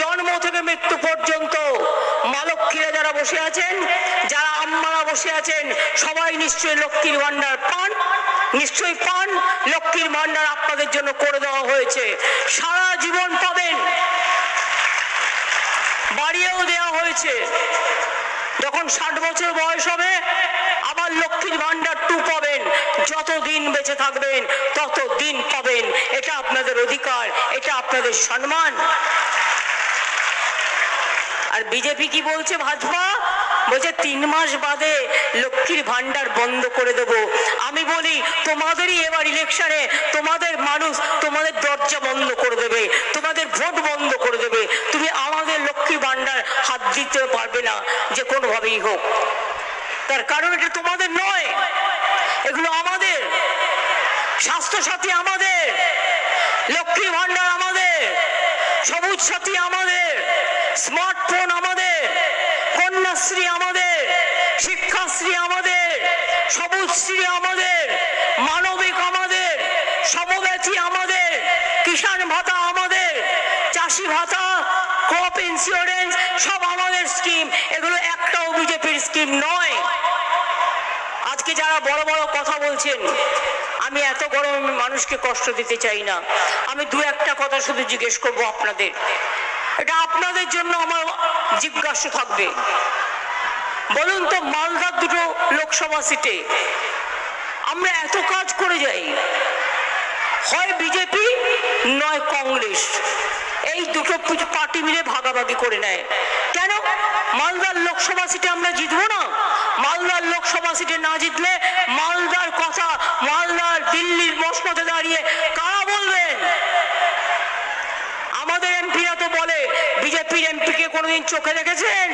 জন্ম থেকে মৃত্যু পর্যন্ত মালক্ষীরা যারা বসে আছেন, যারা আম্মারা বসে আছেন, সবাই নিশ্চয়ই লক্ষ্মীর ভান্ডার পান। নিশ্চয়ই পান, লক্ষ্মীর ভান্ডার আপনাদের জন্য করে দেওয়া হয়েছে। সারা জীবন পাবেন। বাড়িয়েও দেওয়া হয়েছে। যখন ষাট বছর বয়স হবে, আবার লক্ষ্মীর ভান্ডার টু পাবেন। যত দিন বেঁচে থাকবেন তত দিন পাবেন। এটা আপনাদের অধিকার, এটা আপনাদের সম্মান। আর বিজেপি কি বলছে, ভাজপা? বলছে, তিন মাস বাদে লক্ষ্মীর ভান্ডার বন্ধ করে দেব। আমি বলি, তোমাদেরই এবার ইলেকশনে তোমাদের মানুষ তোমাদের দরজা বন্ধ করে দেবে, তোমাদের ভোট বন্ধ করে দেবে। তুমি আমাদের লক্ষ্মীর ভান্ডার হাত দিতে পারবে না যে কোনোভাবেই হোক। তার কারণ এটা তোমাদের নয়, এগুলো আমাদের। স্বাস্থ্যসাথী আমাদের লক্ষ্মী ভান্ডার আমাদের সবুজ সাথী আমাদের স্মার্টফোন আমাদের কন্যাশ্রী আমাদের শিক্ষাশ্রী আমাদের সবুজশ্রী আমাদের, মানবিক আমাদের সমব্যাথী আমাদের, কিষাণ ভাতা আমাদের, চাষি ভাতা ক্রপ ইন্স্যুরেন্স সব আমাদের স্কিম এগুলো একটাও বিজেপির স্কিম নয়। আজকে যারা বড় বড় কথা বলছেন, আমি এত গরমে মানুষকে কষ্ট দিতে চাই না। আমি দু একটা কথা শুধু জিজ্ঞেস করব আপনাদের। এটা আপনাদের জন্য আমার জিজ্ঞাসা থাকবে। বলুন তো, মালদার দুটো লোকসভা সিটে আমরা এত কাজ করে যাই, হয় বিজেপি নয় কংগ্রেস। এই দুটো পার্টি মিলে ভাগাভাগি করে নেয়। কেন? মালদার লোকসভা সিটে আমরা জিতবো না? মালদার লোকসভা সিটে না জিতলে মালদার কথা, মালদার দিল্লির মসনদে দাঁড়িয়ে কারা বলবেন আমাদের এমপিরা তো বলে, বিজেপির এমপিকে কোনোদিন চোখে দেখেছেন?